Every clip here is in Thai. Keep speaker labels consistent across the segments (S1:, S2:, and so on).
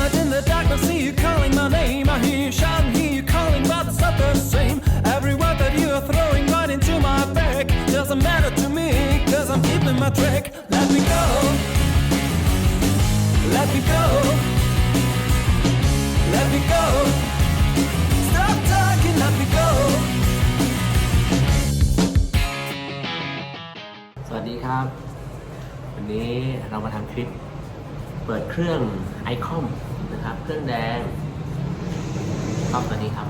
S1: Like a god in the dark, I see you calling my name. I hear you shouting, hear you calling, but it's not the same. Every word that you are throwing right into my back doesn't matter to me, cause I'm keeping my track. Let me go. Let me go. Let me go. Stop talking, let me go.
S2: สวัสดีครับ วันนี้เรามาทำคลิปเปิดเครื่องไอคอม นะครับ เครื่องแดงคอมตัวนี้ครับ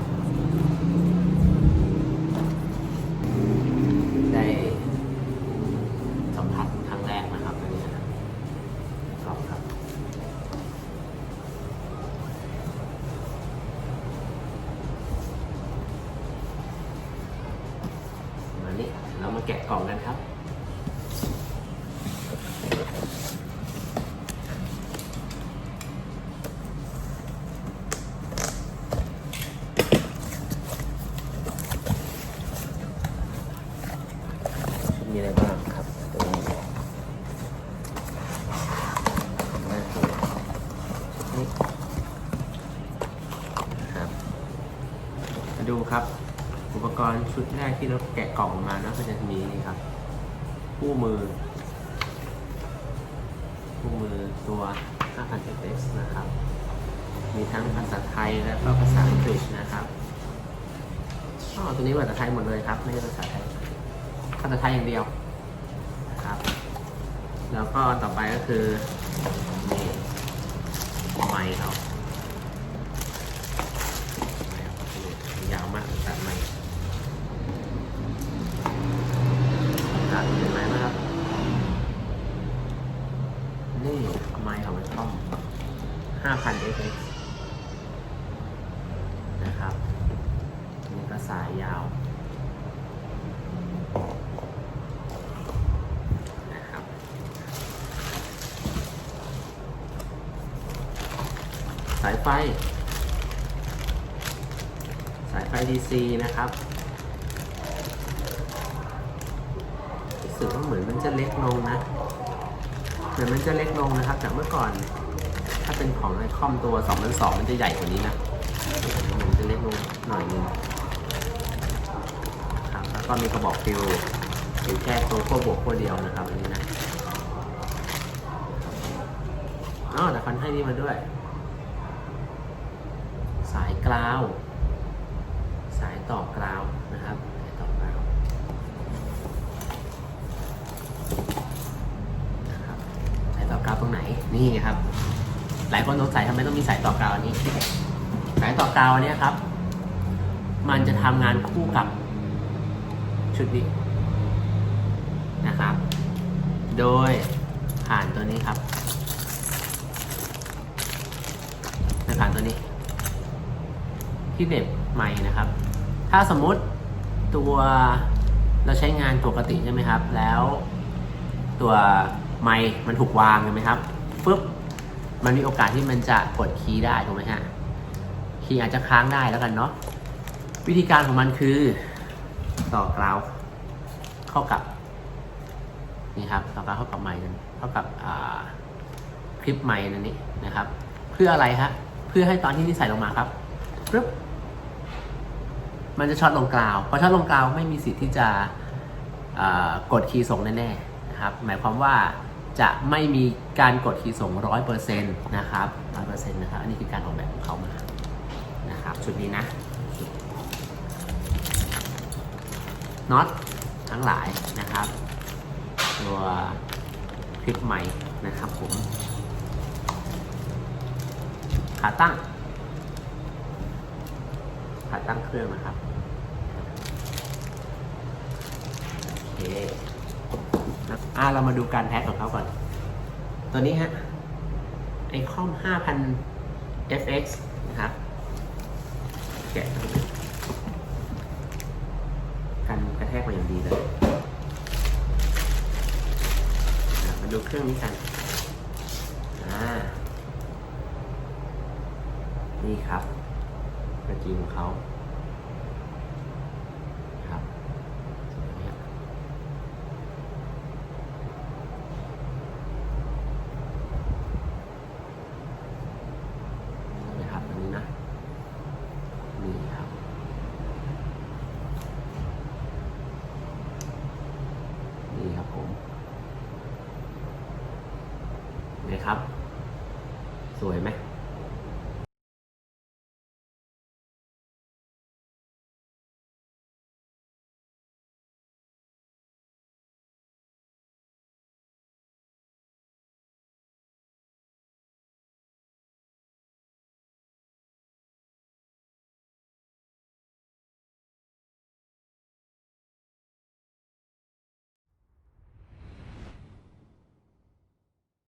S2: ได้สัมผัสครั้งแรกนะครับตัวนี้นะครับคอมครับ มานี่เรามาแกะกล่องกันครับ มีอะไรบ้างครับตัวนี้น่าคือนี่นะครับมาดูครับ อุปกรณ์ชุดแรกที่เราแกะกล่องมานะก็จะมีนี่ครับ คู่มือ คู่มือตัว5,000 x นะครับ มีทั้งภาษาไทยและก็ภาษาอังกฤษนะครับอ๋อตัวนี้ภาษาไทยหมดเลยครับ ไม่ใช่ภาษาไทย ภาษาไทยอย่างเดียวนะครับ แล้วก็ต่อไปก็คือนี่ไม้เขาไมค์เขานี่ยาวมากตัดไม้ตัดเห็นไหมนะครับ นี่ไม้ของมันช่อง5,000 fx นะครับนี่ก็สายยาว นะครับ สาย ไฟ สายไฟ DC นะครับรู้สึกว่าเหมือนมันจะเล็กลงนะ เหมือนมันจะเล็กลงนะครับ จากเมื่อก่อน ถ้าเป็นของไอคอมตัว2 2 0มันจะใหญ่กว่านี้นะมันจะเล็กลงหน่อยนึงครับแล้วก็มีกระบอกฟิวอยู่แค่ตัวขั้วบวกขั้วเดียวนะครับอันนี้นะอ๋อแต่ฟันให้นี่มาด้วย สายกราว สายต่อกราวนะครับสายต่อกราวนะครับสายต่อกราวตรงไหนนี่ครับ หลายคนสงสัยทำไมต้องมีสายต่อกราวนี้ สายต่อกราวนเนี้ยครับ มันจะทำงานคู่กับชุดนี้นะครับ โดยผ่านตัวนี้ครับผ่านตัวนี้ ที่เหน็บไม้นะครับ ถ้าสมมุติตัวเราใช้งานปกติใช่ไหมครับ แล้วตัวไม้มันถูกวางใช่ไหมครับปุ๊บมันมีโอกาสที่มันจะกดคีย์ได้ถูกไหมฮะคีย์อาจจะค้างได้แล้วกันเนาะวิธีการของมันคือต่อกราวเข้ากับนี่ครับต่อกราวเข้ากับไม้นั้นเข้ากับคลิปไม้นั่นนี่นะครับ เพื่ออะไรฮะเพื่อให้ตอนที่นี่ใส่ลงมาครับ ปึ๊บมันจะช็อตลงกราวพอช็อตลงกราวไม่มีสิทธิ์ที่จะกดคีย์ส่งแน่ๆนะครับ หมายความว่าจะไม่มีการกดคีย์ส่งร้อยเปอร์เซ็นต์นะครับร้อยเปอร์เซ็นต์นะครับ อันนี้คือการออกแบบของเขามา นะครับ ชุดนี้นะน็อตทั้งหลายนะครับ ตัวคลิปใหม่นะครับผมขาตั้ง ขาตั้งเครื่องนะครับ โอเคอ่าเรามาดูการแพ็คของเขาก่อน ตัวนี้ฮะไอคอม5,000 FX นะครับแกะกันกระแทกมาอย่างดีเลยมาดูเครื่องนี้กันอ่านี่ครับ กระจีของเขาครับนะครับอันนี้นะนี่ครับนี่ครับผมนะครับ สวยไหม